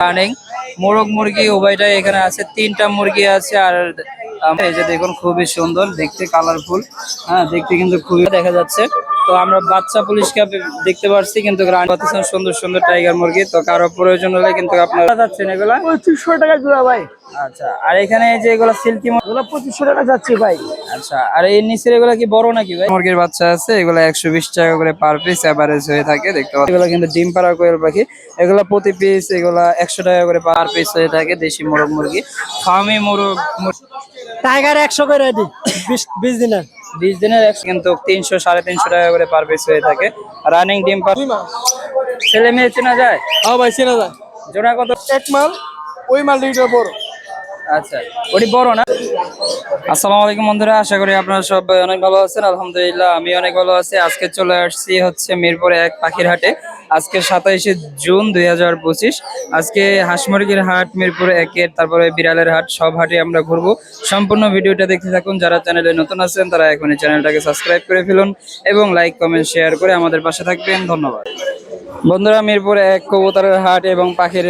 Running মোরগ মুরগি উভয়টাই এখানে আছে। তিনটা মুরগি আছে আর এই যে দেখুন, খুবই সুন্দর, দেখতে কালারফুল হ্যাঁ দেখতে কিন্তু খুবই দেখা যাচ্ছে। তো আমরা বাচ্চা পুলিশ ক্যাপ দেখতে পাচ্ছি কিন্তু পাচ্ছেন সুন্দর সুন্দর টাইগার মুরগি। তো কারও প্রয়োজন হলে কিন্তু আপনারা যাচ্ছেন এগুলা। পঁচিশশো টাকা জোড়া ভাই। আচ্ছা আর এখানে এই যে এগুলা সিল্কি ওগুলো পঁচিশশো টাকা যাচ্ছে ভাই। আচ্ছা আর এই নিচের এগুলা কি বড় নাকি ভাই? মুরগির বাচ্চা আছে এগুলো একশো বিশ টাকা করে পার পিস অ্যাভারেজ হয়ে থাকে দেখতে পাচ্ছি এগুলো কিন্তু ডিম পাড়া কোয়েল পাখি। এগুলা প্রতি পিস এগুলা একশো টাকা করে পার পিস হয়ে থাকে দেশি মোরগ মুরগি। ফার্মি মোরগ মুর- টাইগার একশো করে বিশ বিশ দিনের। বিশ দিনের কিন্তু তিনশো সাড়ে তিনশো টাকা করে পার পিস হয়ে থাকে। রানিং ডিম পার ছেলে মেয়ে চেনা যায়? হ্যাঁ ভাই চেনা যায়। জোড়া কত? এক মাল ওই মাল দুইটা বড়। আচ্ছা ওটি বড় না? আসসালামু আলাইকুম বন্ধুরা আশা করি আপনারা সবাই অনেক ভালো আছেন। আলহামদুলিল্লাহ আমি অনেক ভালো আছি। আজকে চলে আসছি হচ্ছে মিরপুরে এক পাখির হাটে। আজকে সাতাইশে জুন দুই হাজার পঁচিশ। আজকে হাঁস মুরগির হাট, মিরপুর একের, তারপরে বিড়ালের হাট, সব হাটে আমরা ঘুরবো। সম্পূর্ণ ভিডিওটা দেখতে থাকুন। যারা চ্যানেলে নতুন আছেন, তারা এখন এই চ্যানেলটাকে সাবস্ক্রাইব করে ফেলুন এবং লাইক, কমেন্ট, শেয়ার করে আমাদের পাশে থাকবেন। ধন্যবাদ। বন্ধুরা, মিরপুরে এক কবুতরের হাট এবং পাখির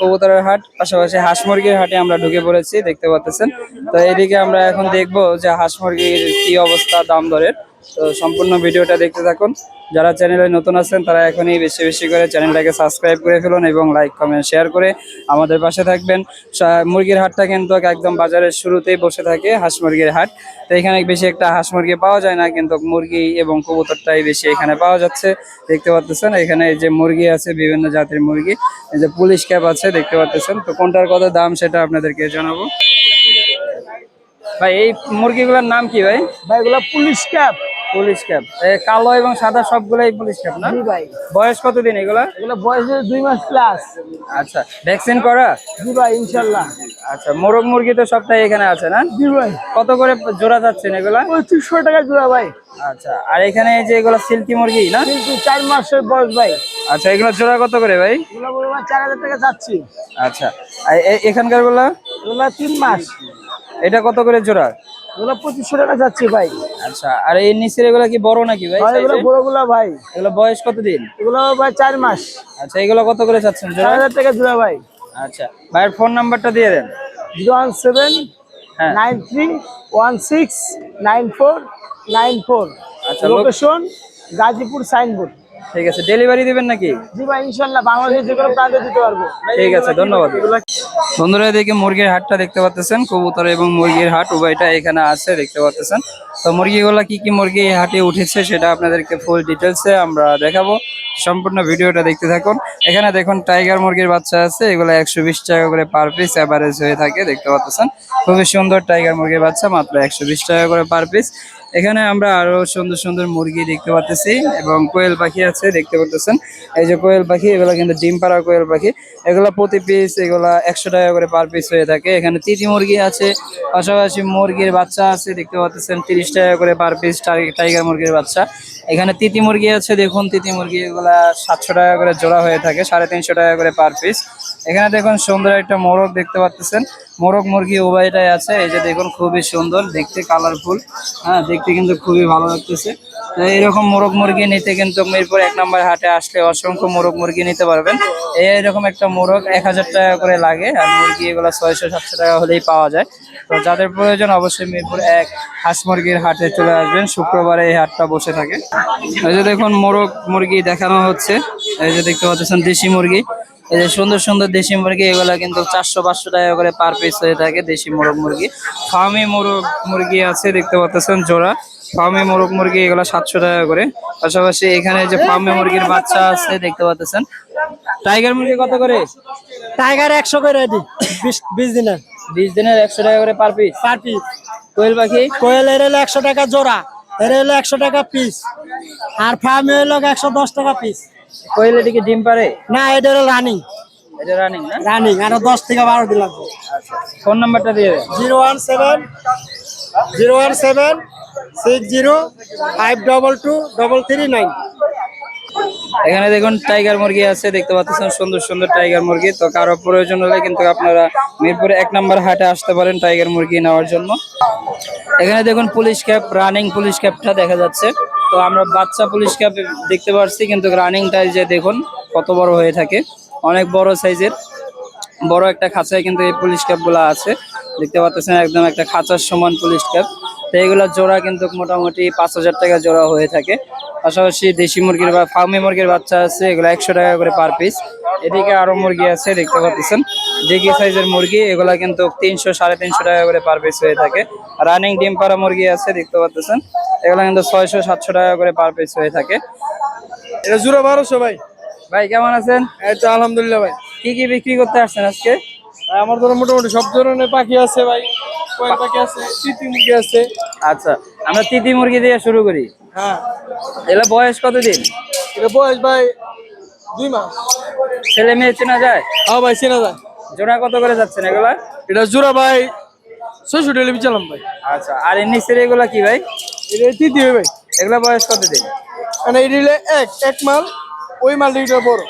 কবুতরের হাট, পাশাপাশি হাঁস মুরগির হাটে আমরা ঢুকে পড়েছি, দেখতে পাচ্ছেন তো এদিকে আমরা এখন দেখব যে হাঁস মুরগির কি অবস্থা, দাম দরের। তো সম্পূর্ণ ভিডিওটা দেখতে থাকুন। যারা চ্যানেলে নতুন আছেন, তারা এখনই বেশি বেশি করে চ্যানেলটাকে সাবস্ক্রাইব করে ফেলুন এবং লাইক, কমেন্ট, শেয়ার করে আমাদের পাশে থাকবেন। মুরগির হাটটা কিন্তু একদম বাজারের শুরুতেই বসে থাকে, হাঁস মুরগির হাট। তো এখানে বেশি একটা হাঁস মুরগি পাওয়া যায় না, কিন্তু মুরগি এবং কবুতরটাই বেশি এখানে পাওয়া যাচ্ছে। দেখতে পাচ্ছেন এখানে যে মুরগি আছে, বিভিন্ন জাতের মুরগি। এই যে পুলিশ ক্যাপ আছে, দেখতে পাচ্ছেন তো কোনটার কত দাম সেটা আপনাদেরকে জানাব। ভাই, এই মুরগিগুলোর নাম কি ভাই? ভাই, এগুলো পুলিশ ক্যাপ। Police cap. কালো এবং সাদা সবগুলাই পুলিশ ক্যাপ না? জি ভাই। বয়স কতদিন এগুলা? এগুলো বয়স দুই মাস প্লাস আচ্ছা ভ্যাকসিন করা? জি ভাই ইনশাল্লাহ। আচ্ছা মোরগ মুরগি তো সবটাই এখানে আছে না? জি ভাই। কত করে জোড়া যাচ্ছেন এগুলা? পঁচিশশো টাকা জোড়া ভাই। আচ্ছা আর এখানে এই যে এগুলা সিল্কি মুরগি না? কিন্তু চার মাসের বয়স ভাই। আচ্ছা এগুলো জোড়া কত করে ভাই? এগুলো বলব ভাই চার হাজার টাকা যাচ্ছি। আচ্ছা এখানকারগুলা এগুলো তিন মাস। এটা কত করে জোড়া? এগুলো পঁচিশশো টাকা যাচ্ছি ভাই। আচ্ছা আর এই নিচের এগুলা কি বড় নাকি ভাই ভাই এগুলো বড়গুলো ভাই। এগুলো বয়স কতদিন? এগুলো ভাই চার মাস। আচ্ছা এগুলো কত করে চাচ্ছেন চার জোড়া হাজার টাকা জোড়া ভাই। আচ্ছা ভাইয়ের ফোন নাম্বারটা দিয়ে দেন। জিরো ওয়ান সেভেন হ্যাঁ। Nine three one six nine four nine four. আচ্ছা, লোকেশন গাজীপুর সাইনবোর্ড। ঠিক আছে ডেলিভারি দিবেন নাকি? জি ভাই ইনশাল্লাহ বাংলাদেশের যে কোনো প্রান্তে দিতে পারব। ঠিক আছে ধন্যবাদ। বন্ধুরা এদিকে মুরগির হাটটা দেখতে পাচ্ছেন কবুতর এবং মুরগির হাট উভয়টা এখানে আছে দেখতে পাচ্ছেন তো মুরগিগুলা কি কি মুরগি এই হাটে উঠেছে সেটা আপনাদেরকে ফুল ডিটেলসে আমরা দেখাবো। সম্পূর্ণ ভিডিওটা দেখতে থাকুন। এখানে দেখুন টাইগার মুরগির বাচ্চা আছে এগুলো একশো বিশ টাকা করে পার পিস অ্যাভারেজ হয়ে থাকে দেখতে পাচ্ছেন খুবই সুন্দর টাইগার মুরগির বাচ্চা মাত্র একশো বিশ টাকা করে পার পিস এখানে আমরা আরও সুন্দর সুন্দর মুরগি দেখতে পাচ্ছি এবং কোয়েল পাখি আছে, দেখতে পাচ্ছেন এই যে কোয়েল পাখি, এগুলো কিন্তু ডিম পাড়া কোয়েল পাখি। এগুলা প্রতি পিস এগুলা একশো টাকা করে পার পিস হয়ে থাকে। এখানে তিতি মুরগি আছে, পাশাপাশি মুরগির বাচ্চা আছে, দেখতে পাচ্ছেন তিরিশ টাকা করে পার পিস টাইগার মুরগির বাচ্চা। এখানে তিতি মুরগি আছে, দেখুন তিতি মুরগি এগুলা সাতশো টাকা করে জোড়া হয়ে থাকে, সাড়ে তিনশো টাকা করে পার পিস এখানে দেখুন, সুন্দর একটা মোরগ দেখতে পাচ্ছেন মোরগ মুরগি উভয়টাই আছে, এই যে দেখুন, খুবই সুন্দর, দেখতে কালারফুল হ্যাঁ দেখতে কিন্তু খুবই ভালো লাগতেছে। এইরকম মোরগ মুরগি নিতে কিন্তু মিরপুর এক নম্বর হাটে আসলে অসংখ্য মোরগ মুরগি নিতে পারবেন। এইরকম একটা মোরগ এক হাজার টাকা করে লাগে আর মুরগি এগুলো ছয়শো, সাতশো টাকা হলেই পাওয়া যায়। তো যাদের প্রয়োজন অবশ্যই মিরপুর এক হাঁস মুরগির হাটে চলে আসবেন। শুক্রবারে এই হাটটা বসে থাকে। এই যে দেখুন মোরগ মুরগি দেখানো হচ্ছে। এই যে দেখতে পাচ্ছেন দেশি মুরগি। এই যে সুন্দর সুন্দর দেশি মুরগি, এগুলা কিন্তু চারশো, পাঁচশো টাকা করে পার পিস হয়ে থাকে দেশি মোরগ মুরগি। ফার্মি মোরগ মুরগি আছে, দেখতে পাচ্ছেন জোড়া। ফার্মি মোরগ মুরগি এগুলা সাতশো টাকা করে। পাশাপাশি এখানে যে ফার্মে মুরগির বাচ্চা আছে দেখতে পাচ্ছেন। টাইগার মুরগি কত করে? টাইগার একশো করে বিশ দিনের বিশ দিনের একশো টাকা করে পার পিস পার পিস কোয়েল পাখি? কোয়েল এর হলো একশো টাকা জোড়া এর হলো একশো টাকা পিস আর ফার্মে হলো একশো দশ টাকা পিস কোয়েল এটিকে ডিম পারে না এটা হলো রানিং এটা রানিং না? রানিং আরও দশ থেকে বারো দিন লাগবে আচ্ছা। ফোন নাম্বারটা দিয়ে zero one seven zero one seven zero five double two three nine এখানে দেখুন টাইগার মুরগি আছে, দেখতে পাচ্ছেন সুন্দর সুন্দর টাইগার মুরগি। তো কারও প্রয়োজন হলে কিন্তু আপনারা মিরপুরে এক নম্বর হাটে আসতে পারেন টাইগার মুরগি নেওয়ার জন্য। এখানে দেখুন পুলিশ ক্যাপ, রানিং পুলিশ ক্যাপটা দেখা যাচ্ছে। তো আমরা বাচ্চা পুলিশ ক্যাপ দেখতে পাচ্ছি কিন্তু রানিংটা যে দেখুন কত বড় হয়ে থাকে। অনেক বড় সাইজের। বড় একটা খাঁচায় কিন্তু এই পুলিশ ক্যাপগুলা আছে। দেখতে পাচ্ছেন একদম একটা খাঁচার সমান পুলিশ ক্যাপ। তো এগুলো জোড়া কিন্তু মোটামুটি পাঁচ হাজার টাকা জোড়া হয়ে থাকে। পাশাপাশি দেশি মুরগির বা ফার্মি মুরগির বাচ্চা আছে এগুলো একশো টাকা করে পার পিস এদিকে আরও মুরগি আছে দেখতে পাচ্ছেন। কি সাইজের মুরগি এগুলা কিন্তু তিনশো সাড়ে তিনশো টাকা করে পার পিস হয়ে থাকে। রানিং ডিম পাড়া মুরগি আছে দেখতে পাচ্ছেন। এগুলো কিন্তু ছয়শো সাতশো টাকা করে পার পিস হয়ে থাকে। এটা জুড়ে বারোশো ভাই। ভাই কেমন আছেন? এই তো আলহামদুলিল্লাহ ভাই। কি কি বিক্রি করতে আসছেন আজকে? আমার ধরো মোটামুটি সব ধরনের পাখি আছে ভাই। কয়েল পাখি আছে? চিতি মুরগি আছে। আচ্ছা আমরা তিতি মুরগি দিয়ে শুরু করি। হ্যাঁ। এগুলো বয়স কতদিন? এটা বয়স ভাই দুই মাস। ছেলে মেয়ে চেনা যায়? হ্যাঁ ভাই চেনা যায়। জোড়া কত করে যাচ্ছেন এগুলা? এটা জোড়া ভাই ছয়শো টাকা বিচালাম ভাই। আচ্ছা আর এর নিচের এগুলা কি ভাই? এটা ভাই। এগুলা বয়স কতদিন? মানে এটা এক এক মাল ওই মালটা এটা বড়।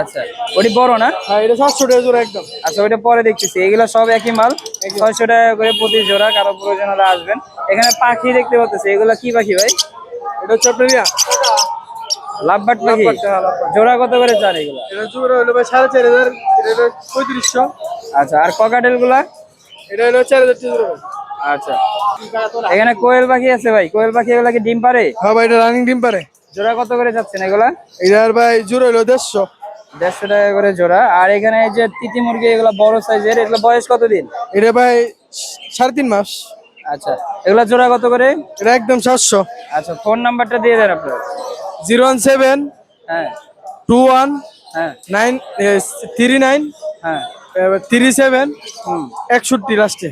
আচ্ছা ওটি বড় না? হ্যাঁ এটা সাতশো টাকা জোড়া একদম। আচ্ছা ওইটা পরে দেখতেছি। এগুলা সব একই মাল? ছয়শো টাকা করে প্রতি জোড়া কারও প্রয়োজন হলে আসবেন। এখানে পাখি দেখতে পাচ্ছি এগুলা কি পাখি ভাই? এটা হচ্ছে লাভবাট পাখি? হ্যাঁ। জোড়া কত করে চান এগুলা? এটা জোড়া হলো ভাই সাড়ে চার হাজার এটা পঁয়ত্রিশশো। আচ্ছা আর ককাটেলগুলা এটা হলো চার হাজার আচ্ছা। এখানে কোয়েল পাখি আছে ভাই? কোয়েল পাখি এগুলা কি ডিম পারে হ্যাঁ ভাই এটা রানিং ডিম পারে জোড়া কত করে যাচ্ছেন এগুলা? এটার ভাই জোড়া হলো দেড়শো। দেড়শো টাকা করে জোড়া। আর এখানে এই যে তিতি মুরগি এগুলো বড় সাইজের এগুলো বয়স কতদিন? এটা ভাই সাড়ে তিন মাস। আচ্ছা এগুলো জোড়া কত করে? এটা একদম সাতশো। আচ্ছা ফোন নাম্বারটা দিয়ে দেন আপনার। জিরো ওয়ান সেভেন হ্যাঁ। টু ওয়ান হ্যাঁ। নাইন থ্রি নাইন হ্যাঁ। থ্রি সেভেন হুম। একষট্টি লাস্টে।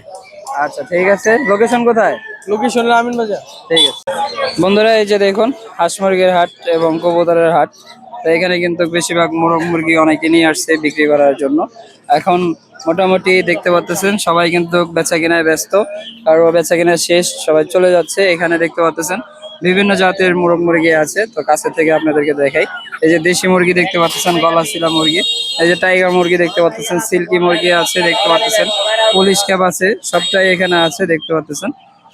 আচ্ছা ঠিক আছে। লোকেশন কোথায়? লোকেশন আমিন বাজার ঠিক আছে। বন্ধুরা এই যে দেখুন হাঁস মুরগির হাট এবং কবুতরের হাট। তো এখানে কিন্তু বেশিরভাগ মোরগ মুরগি অনেকে নিয়ে আসছে বিক্রি করার জন্য। এখন মোটামুটি দেখতে পাচ্ছেন সবাই কিন্তু বেচা কেনায় ব্যস্ত। কারও বেচা কেনা শেষ, সবাই চলে যাচ্ছে। এখানে দেখতে পাচ্ছেন বিভিন্ন জাতের মোরগ মুরগি আছে। তো কাছে থেকে আপনাদেরকে দেখাই। এই যে দেশি মুরগি দেখতে পাচ্ছেন গলাশিলা মুরগি। এই যে টাইগার মুরগি দেখতে পাচ্ছেন সিল্কি মুরগি আছে দেখতে পাচ্ছেন পুলিশ ক্যাপ আছে, সবটাই এখানে আছে দেখতে পাচ্ছেন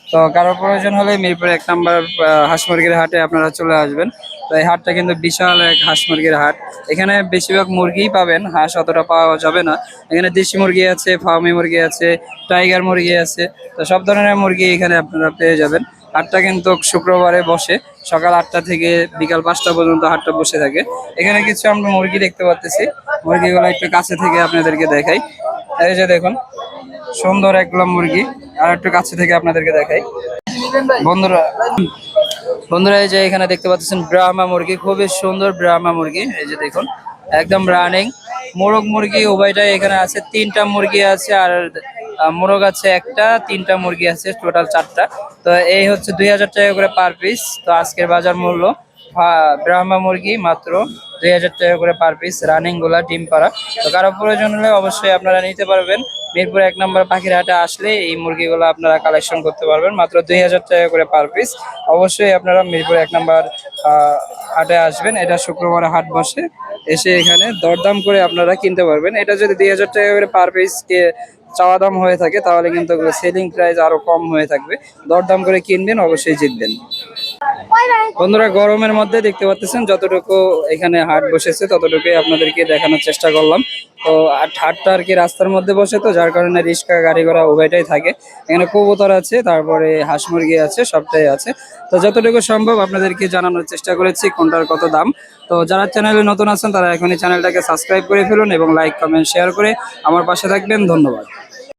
তো কারও প্রয়োজন হলে মিরপুর এক নাম্বার হাঁস মুরগির হাটে আপনারা চলে আসবেন। তো এই হাটটা কিন্তু বিশাল এক হাঁস মুরগির হাট। এখানে বেশিরভাগ মুরগিই পাবেন, হাঁস অতটা পাওয়া যাবে না। এখানে দেশি মুরগি আছে, ফার্মি মুরগি আছে, টাইগার মুরগি আছে। তো সব ধরনের মুরগি এখানে আপনারা পেয়ে যাবেন। হাটটা কিন্তু শুক্রবারে বসে, সকাল আটটা থেকে বিকাল পাঁচটা পর্যন্ত হাটটা বসে থাকে। এখানে কিছু আমরা মুরগি দেখতে পাচ্ছি মুরগিগুলো একটু কাছে থেকে আপনাদেরকে দেখাই। এই যে দেখুন, সুন্দর একগুলো মুরগি। আর একটু কাছে থেকে আপনাদেরকে দেখাই। বন্ধুরা বন্ধুরা, এই যে এখানে দেখতে পাচ্ছেন ব্রাহ্মা মুরগি, খুবই সুন্দর ব্রাহ্মা মুরগি। এই যে দেখুন, একদম রানিং মোরগ মুরগি উভয়টাই এখানে আছে, তিনটা মুরগি আছে আর মোরগ আছে একটা, তিনটা মুরগি আছে টোটাল চারটা। তো এই হচ্ছে দুই হাজার টাকা করে পার পিস তো আজকের বাজার মূল্য ব্রাহ্মা মুরগি মাত্র দুই হাজার টাকা করে পার পিস রানিংগুলা ডিম পাড়া। তো কারও প্রয়োজন হলে অবশ্যই আপনারা নিতে পারবেন। মিরপুর এক নম্বর পাখির হাটে আসলে এই মুরগিগুলো আপনারা কালেকশন করতে পারবেন। মাত্র দুই হাজার টাকা করে পার পিস অবশ্যই আপনারা মিরপুর এক নম্বর হাটে আসবেন। এটা শুক্রবার হাট বসে। এসে এখানে দরদাম করে আপনারা কিনতে পারবেন। এটা যদি দুই হাজার টাকা করে পার পিস চাওয়া দাম হয়ে থাকে, তাহলে কিন্তু সেলিং প্রাইস আরও কম হয়ে থাকবে। দরদাম করে কিনবেন, অবশ্যই জিতবেন। বন্ধুরা, গরমের মধ্যে দেখতে পাচ্ছেন যতটুকু এখানে হাট বসেছে, ততটুকুই আপনাদেরকে দেখানোর চেষ্টা করলাম। তো হাটটা আর কি রাস্তার মধ্যে বসে তো, যার কারণে রিক্সা, গাড়ি ঘোড়া উভয়টাই থাকে। এখানে কবুতর আছে, তারপরে হাঁস মুরগি আছে, সবটাই আছে। তো, যতটুকু সম্ভব আপনাদেরকে জানানোর চেষ্টা করেছি, কোনটার কত দাম। তো, যারা চ্যানেলে নতুন আছেন, তারা এখনই চ্যানেলটাকে সাবস্ক্রাইব করে ফেলুন এবং লাইক কমেন্ট শেয়ার করে আমার পাশে থাকবেন। ধন্যবাদ।